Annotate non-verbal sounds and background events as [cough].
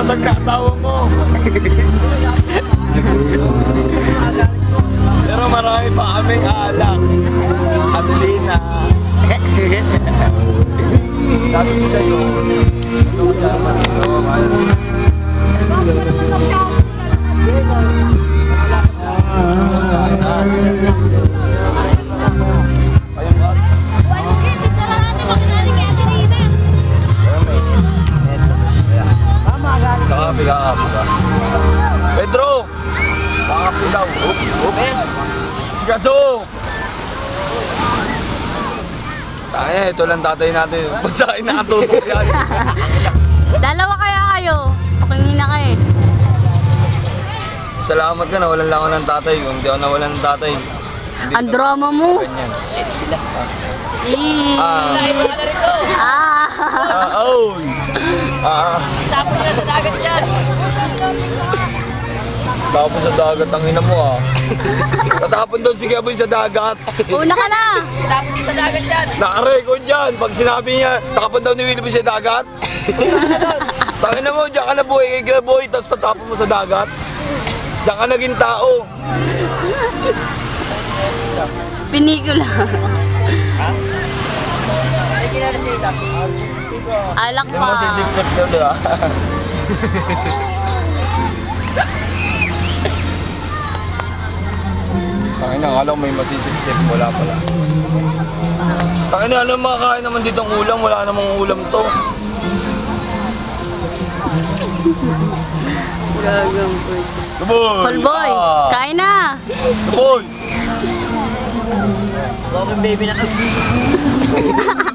basag na asawa mo. [laughs] Pero marami pa kaming alak. Adelina. [laughs] Sabi ko sa'yo, Ka. Pedro! Up, up. Sigaso! Ay, ito lang tatay natin. [laughs] Ba't sa akin nakatutok yan? [laughs] Dalawa kaya kayo. Pakingin na kayo. Salamat ka, nawalan lang ako ng tatay. Kung hindi ako nawalan ng tatay, hindi Ang ka- drama mo. Ganyan. Eh. Ah. Ah. Ah, oh! Ah. Tapos niya sa dagat. Tapos sa dagat ang ina mo ah. [laughs] Tatapon doon si Gaboy sa dagat. Una ka na. Tapos sa dagat yan. Nakarecord yan. Pag sinabi niya, takapon daw ni Willoughby sa dagat. [laughs] Tangin na mo, diyan ka na buhay kay Gaboy, tapos tatapon mo sa dagat. Diyan ka naging tao. Pinikula. May ginarasita. Alak Hindi mo pa. sisipsip di ba? [laughs] Tangin na, akala ko may masisipsip. Wala pala. Tangin na, ano makakain naman dito ng ulam? Wala namang ulam to. Kaboy! Callboy, Ah! kain na. Kaboy! Bakit baby na to? [laughs]